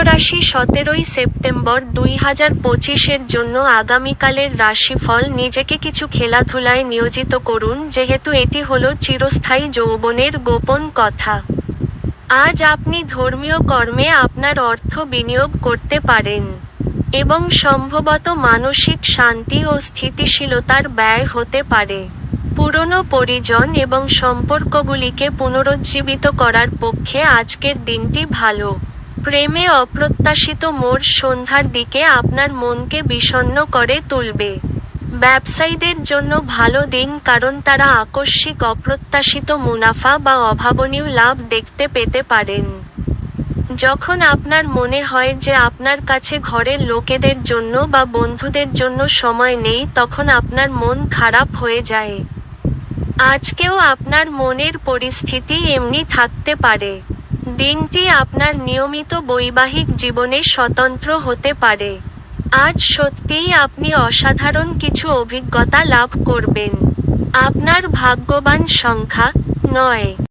রাশি সতেরোই সেপ্টেম্বর দুই হাজার পঁচিশের জন্য আগামীকালের রাশিফল। নিজেকে কিছু খেলাধুলায় নিয়োজিত করুন, যেহেতু এটি হল চিরস্থায়ী যৌবনের গোপন কথা। আজ আপনি ধর্মীয় কর্মে আপনার অর্থ বিনিয়োগ করতে পারেন এবং সম্ভবত মানসিক শান্তি ও স্থিতিশীলতার ব্যয় হতে পারে। পুরনো পরিজন এবং সম্পর্কগুলিকে পুনরুজ্জীবিত করার পক্ষে আজকের দিনটি ভালো। প্রেমে অপ্রত্যাশিত মোড় সন্ধ্যার দিকে আপনার মনকে বিষণ্ণ করে তুলবে। ব্যবসায়ীদের জন্য ভালো দিন কারণ তারা আকস্মিক অপ্রত্যাশিত মুনাফা বা অভাবনীয় লাভ দেখতে পেতে পারেন। যখন আপনার মনে হয় যে আপনার কাছে ঘরের লোকেদের জন্য বা বন্ধুদের জন্য সময় নেই, তখন আপনার মন খারাপ হয়ে যায়। আজকেও আপনার মনের পরিস্থিতি এমনি থাকতে পারে। দিনটি আপনার নিয়মিত বৈবাহিক জীবনে স্বতন্ত্র হতে পারে। আজ সত্যিই আপনি অসাধারণ কিছু অভিজ্ঞতা লাভ করবেন। আপনার ভাগ্যবান সংখ্যা নয়।